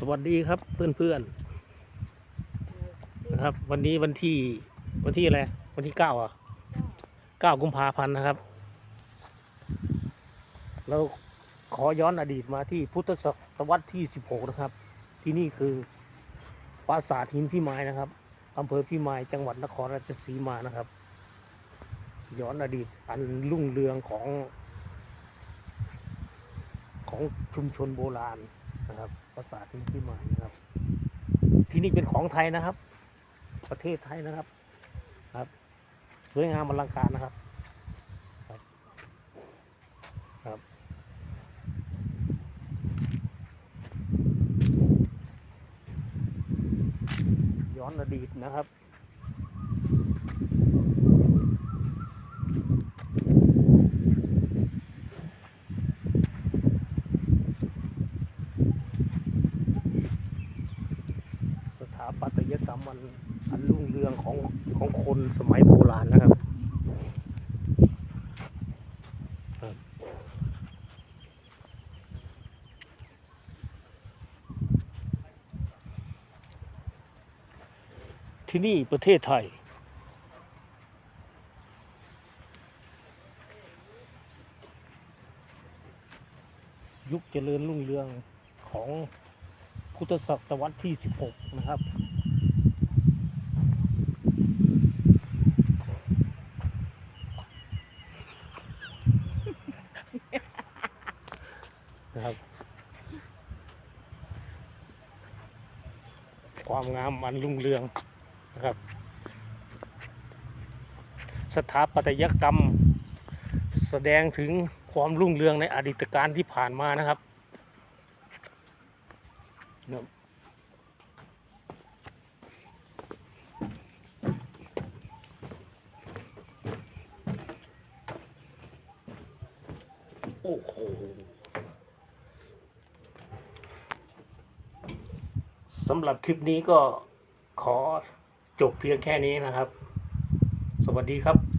สวัสดีครับเพื่อนๆนะครับ วันนี้วันที่วันที่อะไรวันที่เก้าอะเก้ากุมภาพันธ์นะครับ เราขอย้อนอดีตมาที่พุทธศตวรรษที่สิบหกนะครับ ที่นี่คือปราสาทหินพิมายนะครับอำเภอพิมายจังหวัดนครราชสีมานะครับ ย้อนอดีตอันรุ่งเรืองของของชุมชนโบราณ นะครับปราสาทหินพิมายนะครับ ที่นี่เป็นของไทยนะครับ ประเทศไทยนะครับครับ สวยงามอลังการนะครับครับครับย้อนอดีตนะครับ สถาปัต ยกรรมมันอันรุ่งเรืองของของคนสมัยโบราณนะครับที่นี่ประเทศไทย ยุคเจริญรุ่งเรืองของพุทธศตวรรษที่ 16 นะครับ นะครับ ความงามอันรุ่งเรืองนะครับ สถาปัตยกรรม แสดงถึงความรุ่งเรืองในอดีตการที่ผ่านมานะครับโอ้โห สำหรับคลิปนี้ก็ขอจบเพียงแค่นี้นะครับ สวัสดีครับ